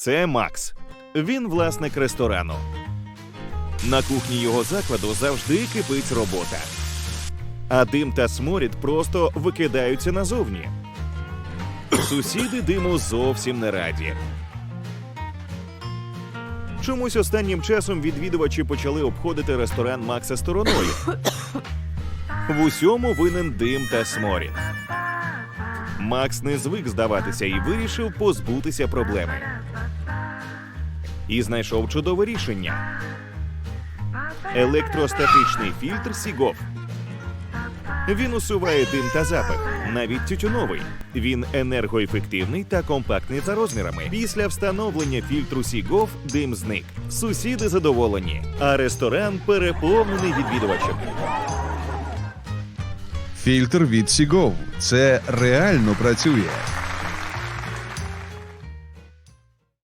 Це Макс. Він власник ресторану. На кухні його закладу завжди кипить робота. А дим та сморід просто викидаються назовні. Сусіди диму зовсім не раді. Чомусь останнім часом відвідувачі почали обходити ресторан Макса стороною. В усьому винен дим та сморід. Макс не звик здаватися і вирішив позбутися проблеми. І знайшов чудове рішення: електростатичний фільтр Сігов. Він усуває дим та запах, навіть тютюновий. Він енергоефективний та компактний за розмірами. Після встановлення фільтру Сігов дим зник. Сусіди задоволені, а ресторан переповнений відвідувачами. Фільтр від Сігов. Це реально працює.